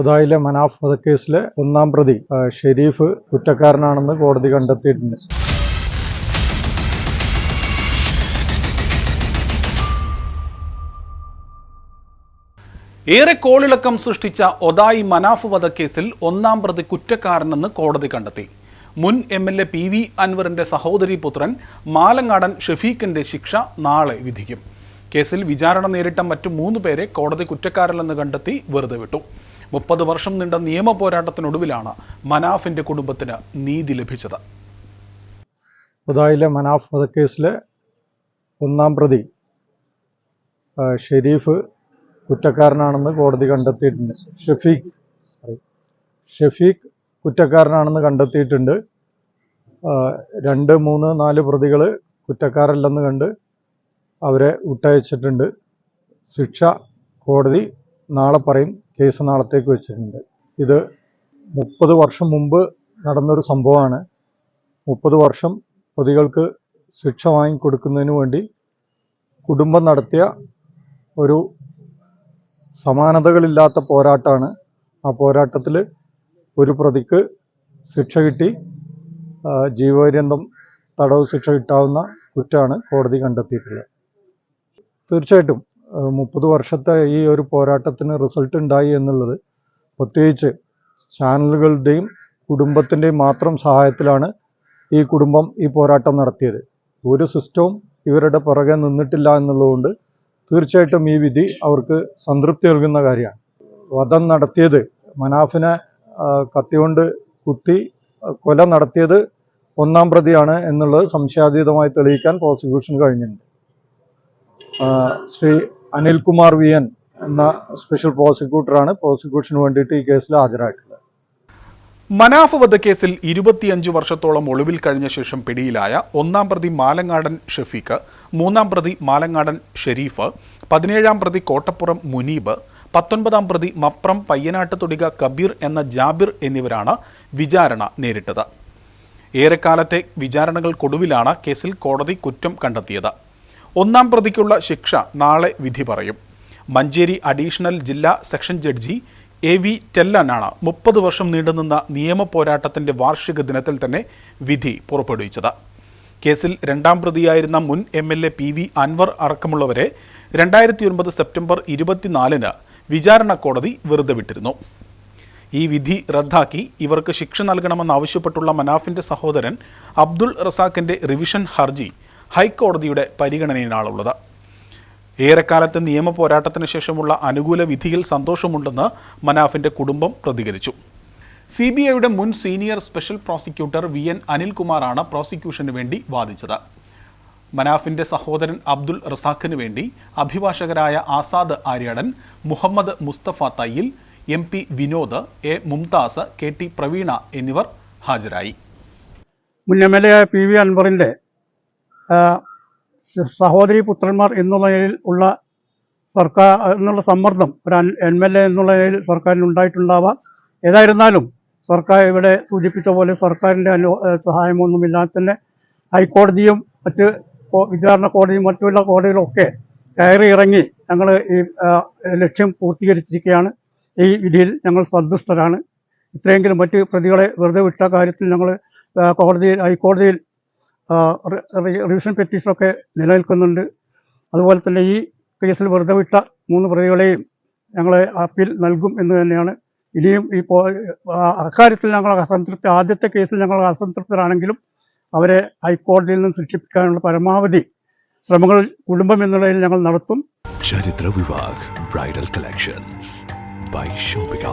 ഉദായിലെ മനാഫ് വധക്കേസിലെ ഒന്നാം പ്രതി ഷെരീഫ് കുറ്റക്കാരനാണെന്ന് കോടതി കണ്ടെത്തിയിട്ടുണ്ട്. ഏറെ കോളിളക്കം സൃഷ്ടിച്ച ഒതായി മനാഫ് വധക്കേസിൽ ഒന്നാം പ്രതി കുറ്റക്കാരനെന്ന് കോടതി കണ്ടെത്തി. മുൻ M L A P V അൻവറിന്റെ സഹോദരി പുത്രൻ മാലങ്ങാടൻ ഷെഫീഖിന്റെ ശിക്ഷ നാളെ വിധിക്കും. കേസിൽ വിചാരണ നേരിട്ട മറ്റു മൂന്ന് പേരെ കോടതി കുറ്റക്കാരല്ലെന്ന് കണ്ടെത്തി വെറുതെ വിട്ടു. മുപ്പത് വർഷം നീണ്ട നിയമ പോരാട്ടത്തിനൊടുവിലാണ് മനാഫിന്റെ കുടുംബത്തിന് നീതി ലഭിച്ചത്. ഉദായിലെ മനാഫ് വധക്കേസിലെ ഒന്നാം പ്രതി ഷെരീഫ് കുറ്റക്കാരനാണെന്ന് കോടതി കണ്ടെത്തിയിട്ടുണ്ട്. ഷഫീഖ് സോറി ഷഫീഖ് കുറ്റക്കാരനാണെന്ന് കണ്ടെത്തിയിട്ടുണ്ട്. രണ്ട് മൂന്ന് നാല് പ്രതികൾ കുറ്റക്കാരല്ലെന്ന് കണ്ട് അവരെ വിട്ടയച്ചിട്ടുണ്ട്. ശിക്ഷ കോടതി നാളെ പറയും. കേസ് നാളത്തേക്ക് വെച്ചിട്ടുണ്ട്. ഇത് മുപ്പത് വർഷം മുമ്പ് നടന്നൊരു സംഭവമാണ്. മുപ്പത് വർഷം പ്രതികൾക്ക് ശിക്ഷ വാങ്ങിക്കൊടുക്കുന്നതിന് വേണ്ടി കുടുംബം നടത്തിയ ഒരു സമാനതകളില്ലാത്ത പോരാട്ടമാണ് ആ പോരാട്ടത്തിൽ ഒരു പ്രതിക്ക് ശിക്ഷ കിട്ടി. ജീവപര്യന്തം തടവ് ശിക്ഷ കിട്ടാവുന്ന കുറ്റമാണ് കോടതി കണ്ടെത്തിയിട്ടുള്ളത്. തീർച്ചയായിട്ടും മുപ്പത് വർഷത്തെ ഈ ഒരു പോരാട്ടത്തിന് റിസൾട്ട് ഉണ്ടായി എന്നുള്ളത് പ്രത്യേകിച്ച് ചാനലുകളുടെയും കുടുംബത്തിന്റെയും മാത്രം സഹായത്തിലാണ് ഈ കുടുംബം ഈ പോരാട്ടം നടത്തിയത്. ഒരു സിസ്റ്റവും ഇവരുടെ പുറകെ നിന്നിട്ടില്ല എന്നുള്ളതുകൊണ്ട് തീർച്ചയായിട്ടും ഈ വിധി അവർക്ക് സംതൃപ്തി നൽകുന്ന കാര്യമാണ്. വധം നടത്തിയത് മനാഫിനെ കത്തികൊണ്ട് കുത്തി കൊല നടത്തിയത് ഒന്നാം പ്രതിയാണ് എന്നുള്ളത് സംശയാതീതമായി തെളിയിക്കാൻ പ്രോസിക്യൂഷന് കഴിഞ്ഞിട്ടുണ്ട്. ശ്രീ അനിൽകുമാർ വി എൻ എന്ന സ്പെഷ്യൽ പ്രോസിക്യൂട്ടറാണ് പ്രോസിക്യൂഷന് വേണ്ടിയിട്ട് ഈ കേസിൽ ഹാജരായിട്ടുള്ളത്. മനാഫ് വധക്കേസിൽ ഇരുപത്തിയഞ്ചു വർഷത്തോളം ഒളിവിൽ കഴിഞ്ഞ ശേഷം പിടിയിലായ ഒന്നാം പ്രതി മാലങ്ങാടൻ ഷെഫീഖ് മൂന്നാം പ്രതി മാലങ്ങാടൻ ഷെരീഫ് പതിനേഴാം പ്രതി കോട്ടപ്പുറം മുനീബ് പത്തൊൻപതാം പ്രതി മപ്രം പയ്യനാട്ട് തുടിക കബീർ എന്ന ജാബിർ എന്നിവരാണ് വിചാരണ നേരിട്ടത്. ഏറെക്കാലത്തെ വിചാരണകൾക്കൊടുവിലാണ് കേസിൽ കോടതി കുറ്റം കണ്ടെത്തിയത്. ഒന്നാം പ്രതിക്കുള്ള ശിക്ഷ നാളെ വിധി പറയും. മഞ്ചേരി അഡീഷണൽ ജില്ലാ സെക്ഷൻ ജഡ്ജി എ വി ടെല്ലനാണ് മുപ്പത് വർഷം നീണ്ടുനിന്ന നിയമ പോരാട്ടത്തിന്റെ വാർഷിക ദിനത്തിൽ തന്നെ വിധി പുറപ്പെടുവിച്ചത്. കേസിൽ രണ്ടാം പ്രതിയായിരുന്ന മുൻ M L A P V Anwar അടക്കമുള്ളവരെ രണ്ടായിരത്തി ഒൻപത് സെപ്റ്റംബർ ഇരുപത്തിനാലിന് വിചാരണ കോടതി വെറുതെ വിട്ടിരുന്നു. ഈ വിധി റദ്ദാക്കി ഇവർക്ക് ശിക്ഷ നൽകണമെന്നാവശ്യപ്പെട്ടുള്ള മനാഫിന്റെ സഹോദരൻ അബ്ദുൾ റസാഖിന്റെ റിവിഷൻ ഹർജി ഹൈക്കോടതിയുടെ പരിഗണനയിലാണുള്ളത്. ഏറെക്കാലത്തെ നിയമ പോരാട്ടത്തിന് ശേഷമുള്ള അനുകൂല വിധിയിൽ സന്തോഷമുണ്ടെന്ന് മനാഫിന്റെ കുടുംബം പ്രതികരിച്ചു. സി ബി ഐയുടെ മുൻ senior special prosecutor V N അനിൽകുമാറാണ് പ്രോസിക്യൂഷന് വേണ്ടി വാദിച്ചത്. മനാഫിന്റെ സഹോദരൻ അബ്ദുൽ റസാഖിന് വേണ്ടി അഭിഭാഷകരായ Azad Aryadan Muhammad Mustafa Thayyil M P Vinod A Mumtaz K T Praveena എന്നിവർ ഹാജരായി. മുൻ M L A P V അൻവറിന്റെ സഹോദരി പുത്രന്മാർ എന്നുള്ള നിലയിൽ ഉള്ള സർക്കാർ എന്നുള്ള സമ്മർദ്ദം ഒരു എം എൽ എ എന്നുള്ള നിലയിൽ സർക്കാരിന് ഉണ്ടായിട്ടുണ്ടാവാം. ഏതായിരുന്നാലും സർക്കാർ ഇവിടെ സൂചിപ്പിച്ച പോലെ സർക്കാരിന്റെ അനു സഹായമൊന്നുമില്ലാതെ തന്നെ ഹൈക്കോടതിയും മറ്റ് വിചാരണ കോടതിയും മറ്റുള്ള കോടതികളൊക്കെ കയറി ഇറങ്ങി ഞങ്ങൾ ഈ ലക്ഷ്യം പൂർത്തീകരിച്ചിരിക്കുകയാണ്. ഈ വിധിയിൽ ഞങ്ങൾ സന്തുഷ്ടരാണ്. ഇത്രയെങ്കിലും മറ്റ് പ്രതികളെ വെറുതെ വിട്ട കാര്യത്തിൽ ഞങ്ങൾ കോടതിയിൽ ഹൈക്കോടതിയിൽ റിവിഷൻ പെറ്റീഷനൊക്കെ നിലനിൽക്കുന്നുണ്ട്. അതുപോലെ തന്നെ ഈ കേസിൽ വെറുതെ വിട്ട മൂന്ന് പ്രതികളെയും ഞങ്ങൾ അപ്പീൽ നൽകും എന്ന് തന്നെയാണ്. ഇനിയും ആ, അക്കാര്യത്തിൽ ഞങ്ങൾ അസംതൃപ്തി ആദ്യത്തെ കേസിൽ ഞങ്ങൾ അസംതൃപ്തരാണെങ്കിലും അവരെ ഹൈക്കോടതിയിൽ നിന്ന് ശിക്ഷിപ്പിക്കാനുള്ള പരമാവധി ശ്രമങ്ങൾ കുടുംബം എന്നുള്ളതിൽ ഞങ്ങൾ നടത്തും. ചരിത്ര ബ്രൈഡൽ കളക്ഷൻസ് ബൈ ഷോപ്പിംഗ്